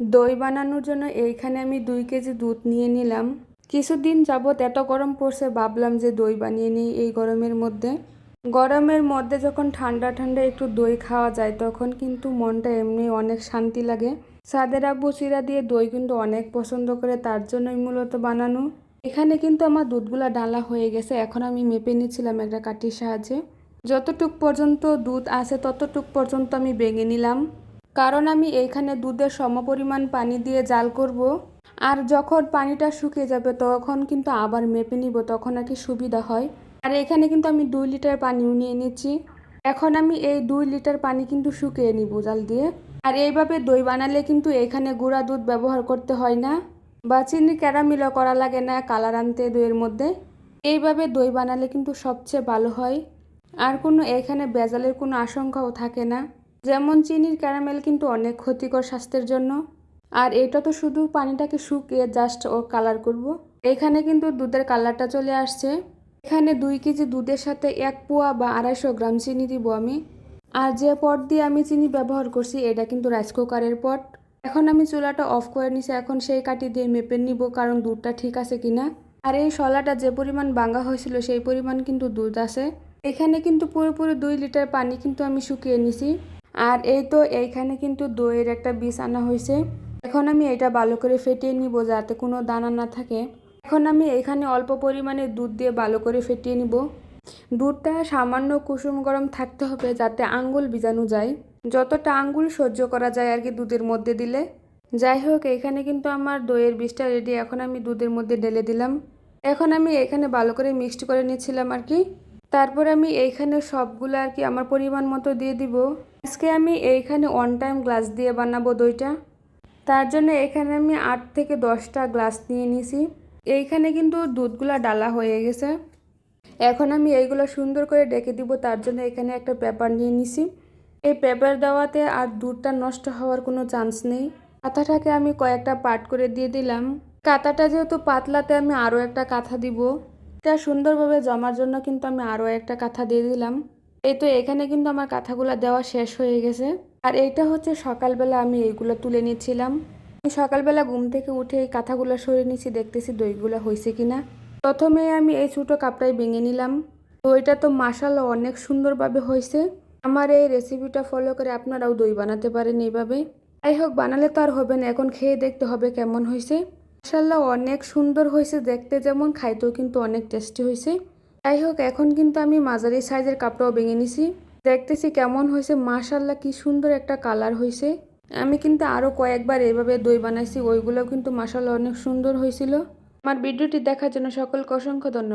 দই বানানোর জন্য এইখানে আমি দুই কেজি দুধ নিয়ে নিলাম। কিছুদিন যাবৎ এত গরম পড়ছে, ভাবলাম যে দই বানিয়ে নিই এই গরমের মধ্যে। গরমের মধ্যে যখন ঠান্ডা ঠান্ডা একটু দই খাওয়া যায়, তখন কিন্তু মনটা এমনি অনেক শান্তি লাগে। সাদের আব্বু চিরা দিয়ে দই কিন্তু অনেক পছন্দ করে, তার জন্যই মূলত বানানো। এখানে কিন্তু আমার দুধগুলা ডালা হয়ে গেছে, এখন আমি মেপে নিচ্ছিলাম একটা কাঠির সাহায্যে। যতটুক পর্যন্ত দুধ আছে, ততটুক পর্যন্ত আমি বেঙে নিলাম। কারণ আমি এইখানে দুধের সমপরিমাণ পানি দিয়ে জাল করব। আর যখন পানিটা শুকিয়ে যাবে, তখন কিন্তু আবার মেপে নিব, তখন আর কি সুবিধা হয়। আর এখানে কিন্তু আমি দুই লিটার পানিও নিয়ে নিচ্ছি। এখন আমি এই দুই লিটার পানি কিন্তু শুকিয়ে নিব জাল দিয়ে। আর এইভাবে দই বানালে কিন্তু এখানে গুঁড়া দুধ ব্যবহার করতে হয় না। বা চিনি ক্যারামিলও করা লাগে না কালার আনতে দইয়ের মধ্যে। এইভাবে দই বানালে কিন্তু সবচেয়ে ভালো হয়। আর কোনো এখানে বেজালের কোনো আশঙ্কাও থাকে না। যেমন চিনির ক্যারামেল কিন্তু অনেক ক্ষতিকর স্বাস্থ্যের জন্য। আর এটা তো শুধু পানিটাকে শুকিয়ে জাস্ট ও কালার করব। এখানে কিন্তু দুধের কালারটা চলে আসছে। এখানে দুই কেজি দুধের সাথে এক পোয়া বা আড়াইশো গ্রাম চিনি দিব আমি। আর যে পট দিয়ে আমি চিনি ব্যবহার করছি, এটা কিন্তু রাইস কুকারের পট এখন আমি চুলাটা অফ করে নিছি, এখন সেই কাটি দিয়ে মেপে নিব কারণ দুধটা ঠিক আছে কিনা। আর এই শলাটা যে পরিমাণ বাঙ্গা হয়েছিল, সেই পরিমাণ কিন্তু দুধ আছে। এখানে কিন্তু পুরোপুরি দুই লিটার পানি কিন্তু আমি শুকিয়ে নিছি। আর এই তো এইখানে কিন্তু দইয়ের একটা বিষ আনা হয়েছে। এখন আমি এটা ভালো করে ফেটিয়ে নিব যাতে কোনো দানা না থাকে। এখন আমি এখানে অল্প পরিমাণে দুধ দিয়ে ভালো করে ফেটিয়ে নিব। দুধটা সামান্য কুসুম গরম থাকতে হবে যাতে আঙ্গুল বিজানো যায়। যতটা আঙ্গুল সহ্য করা যায় আর কি দুধের মধ্যে দিলে। যাই হোক, এখানে কিন্তু আমার দইয়ের বিষটা রেডি এখন আমি দুধের মধ্যে ঢেলে দিলাম। এখন আমি এখানে ভালো করে মিক্সড করে নিচ্ছিলাম আর কি। তারপর আমি এইখানে সবগুলো আর কি আমার পরিমাণ মতো দিয়ে দিব। আজকে আমি এইখানে ওয়ান টাইম গ্লাস দিয়ে বানাবো দইটা। তার জন্য এখানে আমি আট থেকে দশটা গ্লাস নিয়ে নিছি। এইখানে কিন্তু দুধগুলা ডালা হয়ে গেছে। এখন আমি এইগুলো সুন্দর করে ডেকে দিব, তার জন্য এখানে একটা পেপার নিয়ে নিছি। এই পেপার দেওয়াতে আর দুধটা নষ্ট হওয়ার কোনো চান্স নেই। কাঁথাটাকে আমি কয়েকটা পাট করে দিয়ে দিলাম। কাঁথাটা যেহেতু পাতলাতে আমি আরও একটা কাঁথা দিব, এটা সুন্দরভাবে জমার জন্য কিন্তু আমি আরও একটা কাঁথা দিয়ে দিলাম। এই তো এখানে কিন্তু আমার কাঁথাগুলো দেওয়া শেষ হয়ে গেছে। আর এইটা হচ্ছে সকালবেলা আমি এইগুলো তুলে নিচ্ছিলাম। আমি সকালবেলা ঘুম থেকে উঠে এই কাঁথাগুলো সরিয়ে নিচ্ছি দেখতেছি দইগুলো হয়েছে কিনা। প্রথমে আমি এই ছোটো কাপটাই ভেঙে নিলাম। দইটা তো মাসাল্লা অনেক সুন্দরভাবে হয়েছে আমার এই রেসিপিটা ফলো করে আপনারাও দই বানাতে পারেন এইভাবে। যাই হোক, বানালে তো আর হবে না, এখন খেয়ে দেখতে হবে কেমন হয়েছে মাসাল্লাহ অনেক সুন্দর হয়েছে দেখতে যেমন, খাইতেও কিন্তু অনেক টেস্টি হয়েছে যাই হোক, এখন কিন্তু আমি মাঝারি সাইজের কাপড়াও ভেঙে নিছি। দেখতেছি কেমন হয়েছে মাশাল্লাহ কি সুন্দর একটা কালার হয়েছে। আমি কিন্তু আরও কয়েকবার এভাবে দই বানাইছি ওইগুলোও কিন্তু মাসাল্লাহ অনেক সুন্দর হয়েছিল। আমার ভিডিওটি দেখার জন্য সকলকে অসংখ্য ধন্যবাদ।